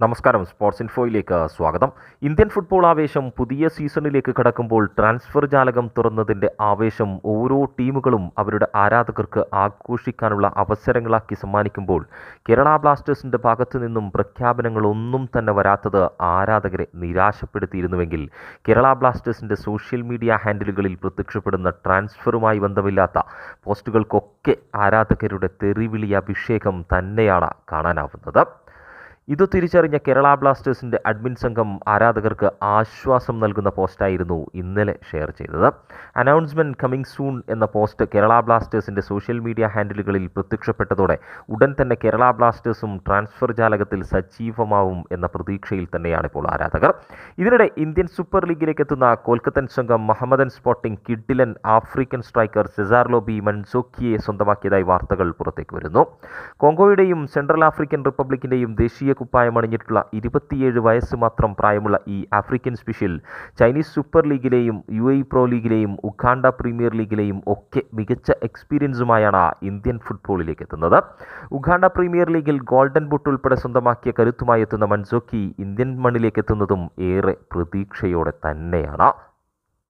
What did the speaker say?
നമസ്കാരം. സ്പോർട്സ് ഇൻഫോയിലേക്ക് സ്വാഗതം. Indian football ആവേശം പുതിയ സീസണിലേക്ക് കടക്കുമ്പോൾ ട്രാൻസ്ഫർ ജാലകം തുറന്നതിന്റെ ആവേശം ഓരോ ടീമുകളും അവരുടെ ആരാധകർക്ക് ആഘോഷിക്കാനുള്ള അവസരങ്ങളാക്കി സമ്മാനിക്കുമ്പോൾ കേരള ബ്ലാസ്റ്റേഴ്സിന്റെ ഭാഗത്തു നിന്നും പ്രഖ്യാപനങ്ങളൊന്നും തന്നെ വരാത്തത് ആരാധകരെ നിരാശപ്പെടുത്തിയിരുന്നുവെങ്കിൽ കേരള ബ്ലാസ്റ്റേഴ്സിന്റെ സോഷ്യൽ മീഡിയ ഹാൻഡിലുകളിൽ പ്രത്യക്ഷപ്പെടുന്ന ട്രാൻസ്ഫറുമായി ബന്ധമില്ലാത്ത പോസ്റ്റുകൾക്കൊക്കെ ആരാധകരുടെ തെറിവിളി അഭിഷേകം തന്നെയാണ് കാണാനാവുന്നത്. ഇത് തിരിച്ചറിഞ്ഞ കേരള ബ്ലാസ്റ്റേഴ്സിന്റെ അഡ്മിൻ സംഘം ആരാധകർക്ക് ആശ്വാസം നൽകുന്ന പോസ്റ്റായിരുന്നു ഇന്നലെ ഷെയർ ചെയ്തത്. അനൗൺസ്മെന്റ് കമ്മിങ് സൂൺ എന്ന പോസ്റ്റ് കേരള ബ്ലാസ്റ്റേഴ്സിന്റെ സോഷ്യൽ മീഡിയ ഹാൻഡിലുകളിൽ പ്രത്യക്ഷപ്പെട്ടതോടെ ഉടൻ തന്നെ കേരള ബ്ലാസ്റ്റേഴ്സും ട്രാൻസ്ഫർ ജാലകത്തിൽ സജീവമാവും എന്ന പ്രതീക്ഷയിൽ തന്നെയാണ് ഇപ്പോൾ ആരാധകർ. ഇതിനിടെ ഇന്ത്യൻ സൂപ്പർ ലീഗിലേക്ക് എത്തുന്ന കൊൽക്കത്തൻ സംഘം മഹമ്മദൻ സ്പോട്ടിംഗ് കിഡിലൻ ആഫ്രിക്കൻ സ്ട്രൈക്കർ സെസാർ ബി മൻസോക്കിയെ സ്വന്തമാക്കിയതായി വാർത്തകൾ പുറത്തേക്ക് വരുന്നു. കോങ്കോയുടെയും സെൻട്രൽ ആഫ്രിക്കൻ റിപ്പബ്ലിക്കിന്റെയും ദേശീയ കുപ്പായം അണിഞ്ഞിട്ടുള്ള ഇരുപത്തിയേഴ് വയസ്സ് മാത്രം പ്രായമുള്ള ഈ ആഫ്രിക്കൻ സ്പെഷ്യൽ ചൈനീസ് സൂപ്പർ ലീഗിലെയും യു എ പ്രോ ലീഗിലെയും ഉഗാണ്ട പ്രീമിയർ ലീഗിലെയും ഒക്കെ മികച്ച എക്സ്പീരിയൻസുമായാണ് ഇന്ത്യൻ ഫുട്ബോളിലേക്ക് എത്തുന്നത്. ഉഗാണ്ട പ്രീമിയർ ലീഗിൽ ഗോൾഡൻ ബുട്ട് ഉൾപ്പെടെ സ്വന്തമാക്കിയ കരുത്തുമായി എത്തുന്ന മൻസോക്കി ഇന്ത്യൻ മണ്ണിലേക്ക് എത്തുന്നതും ഏറെ പ്രതീക്ഷയോടെ തന്നെയാണ്.